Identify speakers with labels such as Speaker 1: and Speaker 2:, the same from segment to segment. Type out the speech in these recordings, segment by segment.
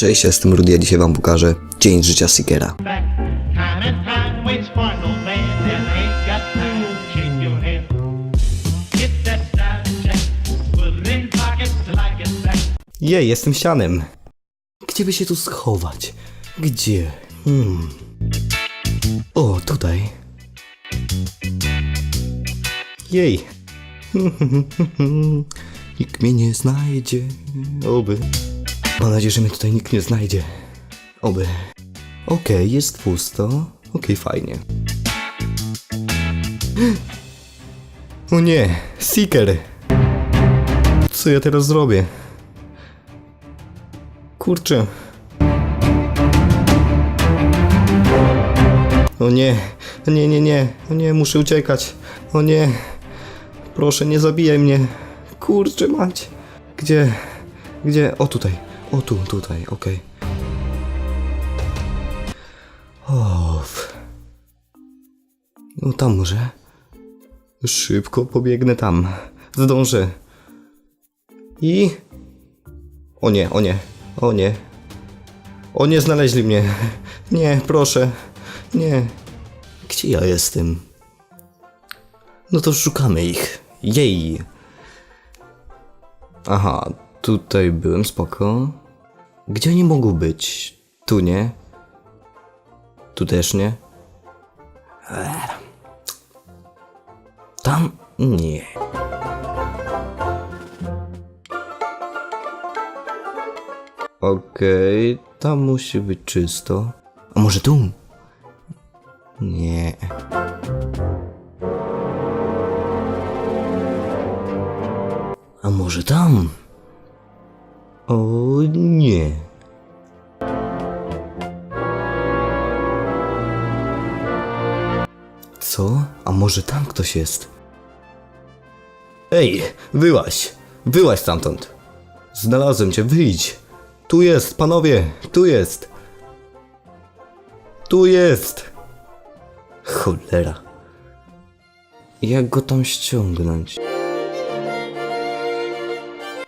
Speaker 1: Cześć, jestem Rudy, a dzisiaj wam pokażę dzień życia Seekera.
Speaker 2: Jej, jestem sianem. Gdzie by się tu schować? Gdzie? Hmm. O, tutaj. Jej. nikt mnie nie znajdzie. Oby. Mam nadzieję, że mnie tutaj nikt nie znajdzie. Oby. Okej, jest pusto. Okej, fajnie. O nie, Seeker. Co ja teraz zrobię? Kurczę. O nie, nie, nie, nie, o nie, muszę uciekać. O nie, proszę, nie zabijaj mnie. Kurczę mać. Gdzie, gdzie? O tutaj, o tu, tutaj, okej. O, f- no tam może. Szybko pobiegnę tam. Zdążę. I... O nie, o nie, o nie. O nie, znaleźli mnie. Nie, proszę. Nie. Gdzie ja jestem? No to szukamy ich. Jej. Aha, tutaj byłem, spoko. Gdzie oni mogą być? Tu nie? Tu też nie? Tam? Nie. Okej, tam musi być czysto. A może tu? Nie. A może tam? O nie. Co? A może tam ktoś jest? Ej, wyłaź! Wyłaź stamtąd! Znalazłem cię, wyjdź! Tu jest, panowie! Tu jest! Tu jest! Cholera. Jak go tam ściągnąć?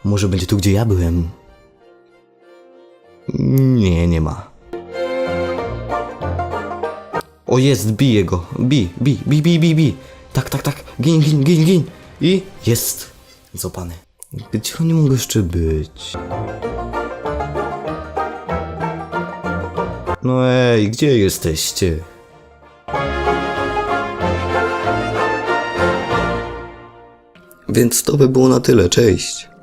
Speaker 2: Może będzie tu, gdzie ja byłem? Nie, nie ma. O jest, bije go. Bij, bij, bij, bij, bij, bij. Tak, tak, tak. Gin, gin, gin, gin. I jest. Złapany. Gdzie oni mogą jeszcze być? No ej, gdzie jesteście?
Speaker 1: Więc to by było na tyle, cześć.